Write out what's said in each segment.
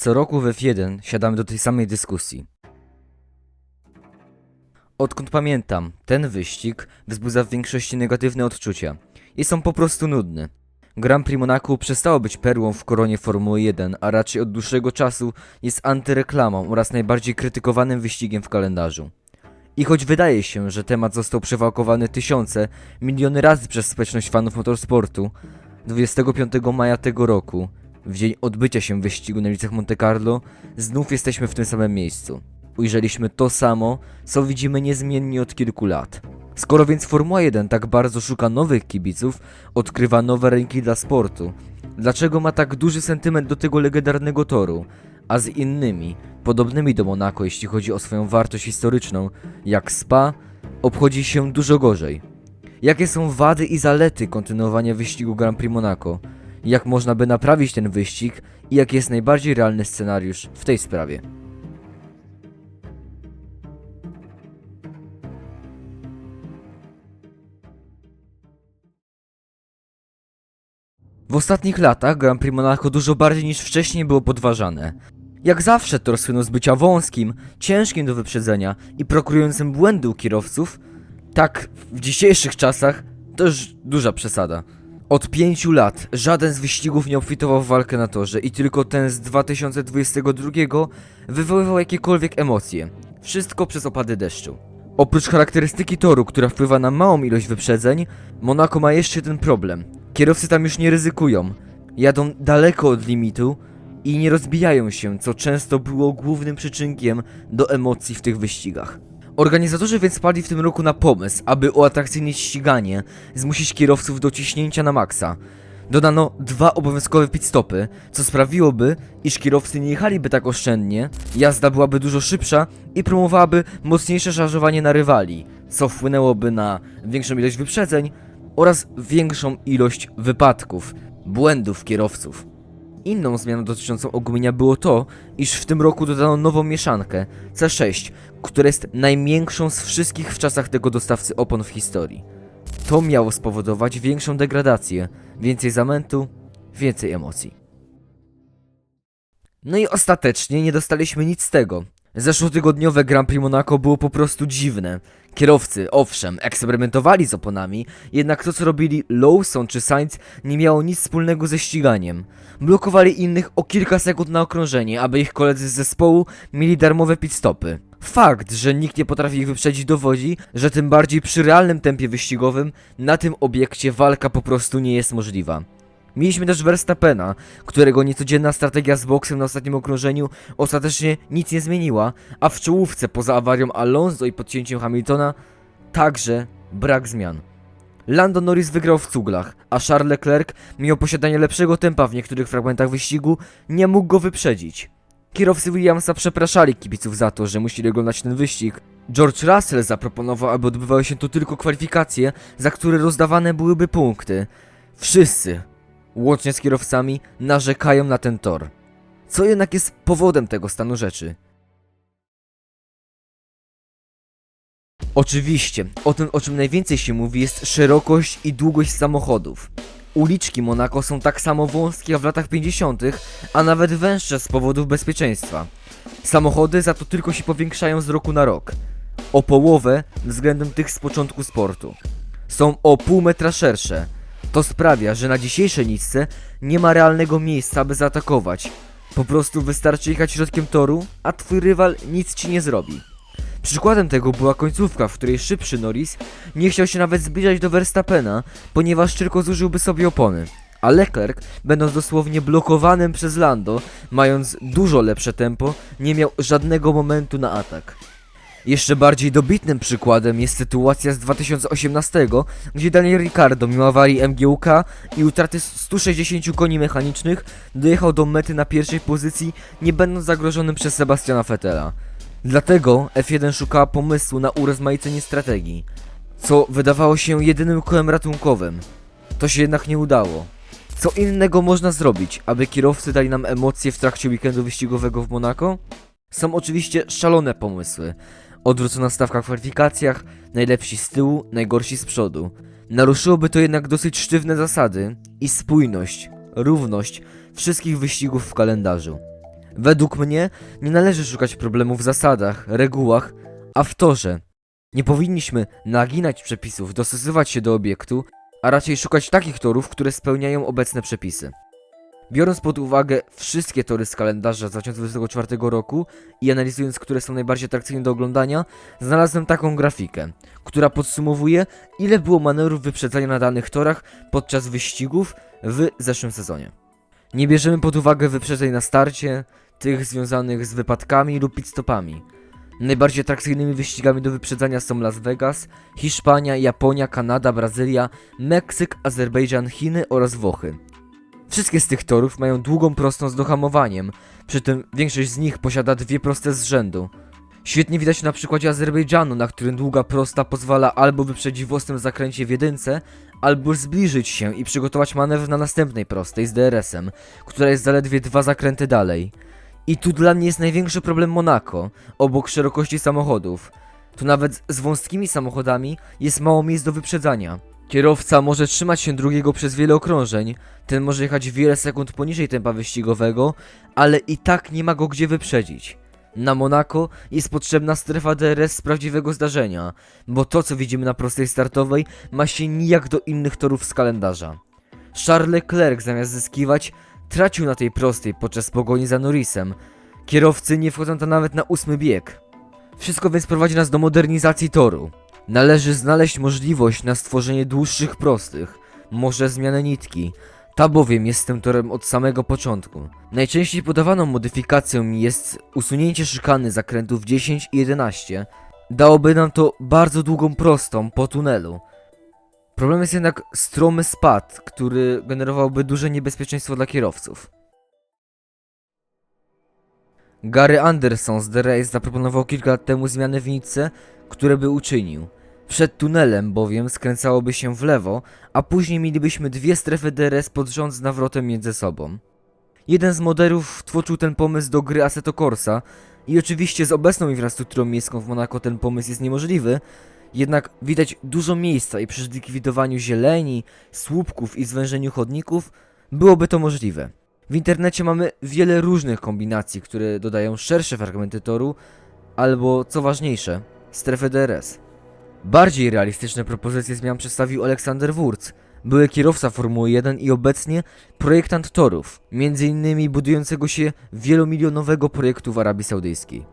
Co roku w F1 siadamy do tej samej dyskusji. Odkąd pamiętam, ten wyścig wzbudza w większości negatywne odczucia. Jest on po prostu nudny. Grand Prix Monaco przestało być perłą w koronie Formuły 1, a raczej od dłuższego czasu jest antyreklamą oraz najbardziej krytykowanym wyścigiem w kalendarzu. I choć wydaje się, że temat został przewałkowany tysiące, miliony razy przez społeczność fanów motorsportu, 25 maja tego roku, w dzień odbycia się wyścigu na ulicach Monte Carlo, znów jesteśmy w tym samym miejscu. Ujrzeliśmy to samo, co widzimy niezmiennie od kilku lat. Skoro więc Formuła 1 tak bardzo szuka nowych kibiców, odkrywa nowe rynki dla sportu, dlaczego ma tak duży sentyment do tego legendarnego toru, a z innymi, podobnymi do Monako jeśli chodzi o swoją wartość historyczną, jak Spa, obchodzi się dużo gorzej? Jakie są wady i zalety kontynuowania wyścigu Grand Prix Monaco? Jak można by naprawić ten wyścig i jaki jest najbardziej realny scenariusz w tej sprawie? W ostatnich latach Grand Prix Monaco dużo bardziej niż wcześniej było podważane. Jak zawsze tor słynął z bycia wąskim, ciężkim do wyprzedzenia i prokurującym błędy u kierowców, tak w dzisiejszych czasach to już duża przesada. Od pięciu lat żaden z wyścigów nie obfitował w walkę na torze i tylko ten z 2022 wywoływał jakiekolwiek emocje. Wszystko przez opady deszczu. Oprócz charakterystyki toru, która wpływa na małą ilość wyprzedzeń, Monaco ma jeszcze jeden problem. Kierowcy tam już nie ryzykują. Jadą daleko od limitu i nie rozbijają się, co często było głównym przyczynkiem do emocji w tych wyścigach. Organizatorzy więc padli w tym roku na pomysł, aby uatrakcyjnić ściganie, zmusić kierowców do ciśnięcia na maksa. Dodano dwa obowiązkowe pitstopy, co sprawiłoby, iż kierowcy nie jechaliby tak oszczędnie, jazda byłaby dużo szybsza i promowałaby mocniejsze szarżowanie na rywali, co wpłynęłoby na większą ilość wyprzedzeń oraz większą ilość wypadków, błędów kierowców. Inną zmianą dotyczącą ogumienia było to, iż w tym roku dodano nową mieszankę C6, która jest najmiększą z wszystkich w czasach tego dostawcy opon w historii. To miało spowodować większą degradację, więcej zamętu, więcej emocji. No i ostatecznie nie dostaliśmy nic z tego. Zeszłotygodniowe Grand Prix Monaco było po prostu dziwne. Kierowcy, owszem, eksperymentowali z oponami, jednak to co robili Lawson czy Sainz nie miało nic wspólnego ze ściganiem. Blokowali innych o kilka sekund na okrążenie, aby ich koledzy z zespołu mieli darmowe pitstopy. Fakt, że nikt nie potrafi ich wyprzedzić dowodzi, że tym bardziej przy realnym tempie wyścigowym na tym obiekcie walka po prostu nie jest możliwa. Mieliśmy też Verstappena, którego niecodzienna strategia z boksem na ostatnim okrążeniu ostatecznie nic nie zmieniła, a w czołówce poza awarią Alonso i podcięciem Hamiltona także brak zmian. Lando Norris wygrał w cuglach, a Charles Leclerc, mimo posiadania lepszego tempa w niektórych fragmentach wyścigu, nie mógł go wyprzedzić. Kierowcy Williamsa przepraszali kibiców za to, że musieli oglądać ten wyścig. George Russell zaproponował, aby odbywały się tu tylko kwalifikacje, za które rozdawane byłyby punkty. Wszyscy, łącznie z kierowcami, narzekają na ten tor. Co jednak jest powodem tego stanu rzeczy? Oczywiście, o tym o czym najwięcej się mówi jest szerokość i długość samochodów. Uliczki Monako są tak samo wąskie jak w latach 50., a nawet węższe z powodów bezpieczeństwa. Samochody za to tylko się powiększają z roku na rok. O połowę względem tych z początku sportu. Są o pół metra szersze. To sprawia, że na dzisiejszej nitce nie ma realnego miejsca, aby zaatakować. Po prostu wystarczy jechać środkiem toru, a twój rywal nic ci nie zrobi. Przykładem tego była końcówka, w której szybszy Norris nie chciał się nawet zbliżać do Verstappena, ponieważ tylko zużyłby sobie opony. A Leclerc, będąc dosłownie blokowanym przez Lando, mając dużo lepsze tempo, nie miał żadnego momentu na atak. Jeszcze bardziej dobitnym przykładem jest sytuacja z 2018, gdzie Daniel Ricciardo mimo awarii MGUK i utraty 160 koni mechanicznych dojechał do mety na pierwszej pozycji, nie będąc zagrożonym przez Sebastiana Vettela. Dlatego F1 szukała pomysłu na urozmaicenie strategii, co wydawało się jedynym kołem ratunkowym. To się jednak nie udało. Co innego można zrobić, aby kierowcy dali nam emocje w trakcie weekendu wyścigowego w Monako? Są oczywiście szalone pomysły. Odwrócona stawka w kwalifikacjach, najlepsi z tyłu, najgorsi z przodu. Naruszyłoby to jednak dosyć sztywne zasady i spójność, równość wszystkich wyścigów w kalendarzu. Według mnie nie należy szukać problemu w zasadach, regułach, a w torze. Nie powinniśmy naginać przepisów, dostosowywać się do obiektu, a raczej szukać takich torów, które spełniają obecne przepisy. Biorąc pod uwagę wszystkie tory z kalendarza z 2024 roku i analizując, które są najbardziej atrakcyjne do oglądania, znalazłem taką grafikę, która podsumowuje, ile było manewrów wyprzedzania na danych torach podczas wyścigów w zeszłym sezonie. Nie bierzemy pod uwagę wyprzedzeń na starcie, tych związanych z wypadkami lub pitstopami. Najbardziej atrakcyjnymi wyścigami do wyprzedzania są Las Vegas, Hiszpania, Japonia, Kanada, Brazylia, Meksyk, Azerbejdżan, Chiny oraz Włochy. Wszystkie z tych torów mają długą prostą z dohamowaniem, przy tym większość z nich posiada dwie proste z rzędu. Świetnie widać na przykładzie Azerbejdżanu, na którym długa prosta pozwala albo wyprzedzić w ostym zakręcie w jedynce, albo zbliżyć się i przygotować manewr na następnej prostej z DRS-em, która jest zaledwie dwa zakręty dalej. I tu dla mnie jest największy problem Monako, obok szerokości samochodów. Tu nawet z wąskimi samochodami jest mało miejsc do wyprzedzania. Kierowca może trzymać się drugiego przez wiele okrążeń, ten może jechać wiele sekund poniżej tempa wyścigowego, ale i tak nie ma go gdzie wyprzedzić. Na Monako jest potrzebna strefa DRS z prawdziwego zdarzenia, bo to co widzimy na prostej startowej ma się nijak do innych torów z kalendarza. Charles Leclerc zamiast zyskiwać, tracił na tej prostej podczas pogoni za Norrisem. Kierowcy nie wchodzą tam nawet na ósmy bieg. Wszystko więc prowadzi nas do modernizacji toru. Należy znaleźć możliwość na stworzenie dłuższych prostych, może zmianę nitki. Ta bowiem jest tym torem od samego początku. Najczęściej podawaną modyfikacją jest usunięcie szykany zakrętów 10 i 11. Dałoby nam to bardzo długą prostą po tunelu. Problem jest jednak stromy spad, który generowałby duże niebezpieczeństwo dla kierowców. Gary Anderson z The Race zaproponował kilka lat temu zmiany w nitce, które by uczynił. Przed tunelem bowiem skręcałoby się w lewo, a później mielibyśmy dwie strefy DRS pod rząd z nawrotem między sobą. Jeden z modelów wtłoczył ten pomysł do gry Assetto Corsa i oczywiście z obecną infrastrukturą miejską w Monako ten pomysł jest niemożliwy, jednak widać dużo miejsca i przy zlikwidowaniu zieleni, słupków i zwężeniu chodników byłoby to możliwe. W internecie mamy wiele różnych kombinacji, które dodają szersze fragmenty toru, albo co ważniejsze, strefę DRS. Bardziej realistyczne propozycje zmian przedstawił Aleksander Wurz, były kierowca Formuły 1 i obecnie projektant torów, innymi budującego się wielomilionowego projektu w Arabii Saudyjskiej.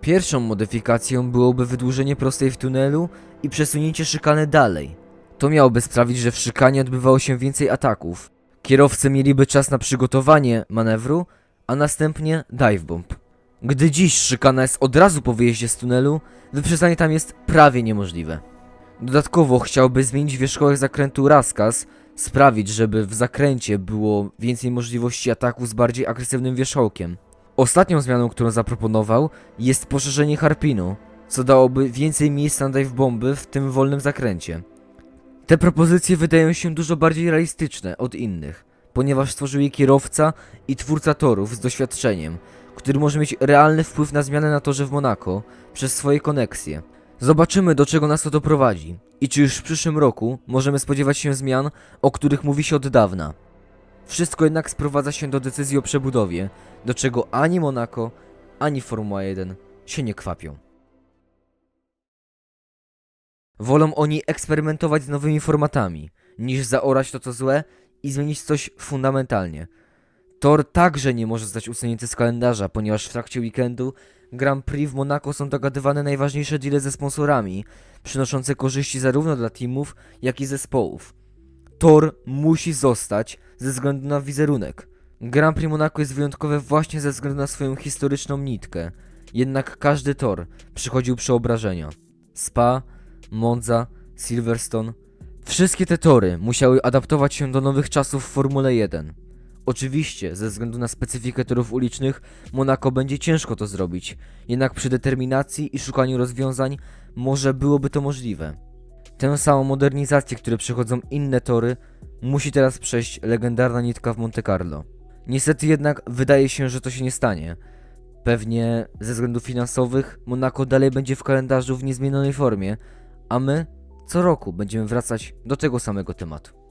Pierwszą modyfikacją byłoby wydłużenie prostej w tunelu i przesunięcie szykany dalej. To miałoby sprawić, że w szykanie odbywało się więcej ataków. Kierowcy mieliby czas na przygotowanie manewru, a następnie dive bomb. Gdy dziś szykana jest od razu po wyjeździe z tunelu, wyprzedzanie tam jest prawie niemożliwe. Dodatkowo chciałby zmienić wierzchołek zakrętu Raskas, sprawić, żeby w zakręcie było więcej możliwości ataku z bardziej agresywnym wierzchołkiem. Ostatnią zmianą, którą zaproponował, jest poszerzenie harpinu, co dałoby więcej miejsca na dive bomby w tym wolnym zakręcie. Te propozycje wydają się dużo bardziej realistyczne od innych, ponieważ stworzył je kierowca i twórca torów z doświadczeniem, który może mieć realny wpływ na zmianę na torze w Monako przez swoje koneksje. Zobaczymy, do czego nas to doprowadzi i czy już w przyszłym roku możemy spodziewać się zmian, o których mówi się od dawna. Wszystko jednak sprowadza się do decyzji o przebudowie, do czego ani Monako, ani Formuła 1 się nie kwapią. Wolą oni eksperymentować z nowymi formatami, niż zaorać to co złe i zmienić coś fundamentalnie. Tor także nie może zostać usunięty z kalendarza, ponieważ w trakcie weekendu Grand Prix w Monaco są dogadywane najważniejsze deale ze sponsorami, przynoszące korzyści zarówno dla teamów, jak i zespołów. Tor musi zostać ze względu na wizerunek. Grand Prix Monaco jest wyjątkowe właśnie ze względu na swoją historyczną nitkę. Jednak każdy tor przychodził przeobrażenia. Spa, Monza, Silverstone. Wszystkie te tory musiały adaptować się do nowych czasów w Formule 1. Oczywiście, ze względu na specyfikę torów ulicznych, Monaco będzie ciężko to zrobić, jednak przy determinacji i szukaniu rozwiązań może byłoby to możliwe. Tę samą modernizację, które przechodzą inne tory, musi teraz przejść legendarna nitka w Monte Carlo. Niestety jednak wydaje się, że to się nie stanie. Pewnie ze względów finansowych Monaco dalej będzie w kalendarzu w niezmienionej formie, a my co roku będziemy wracać do tego samego tematu.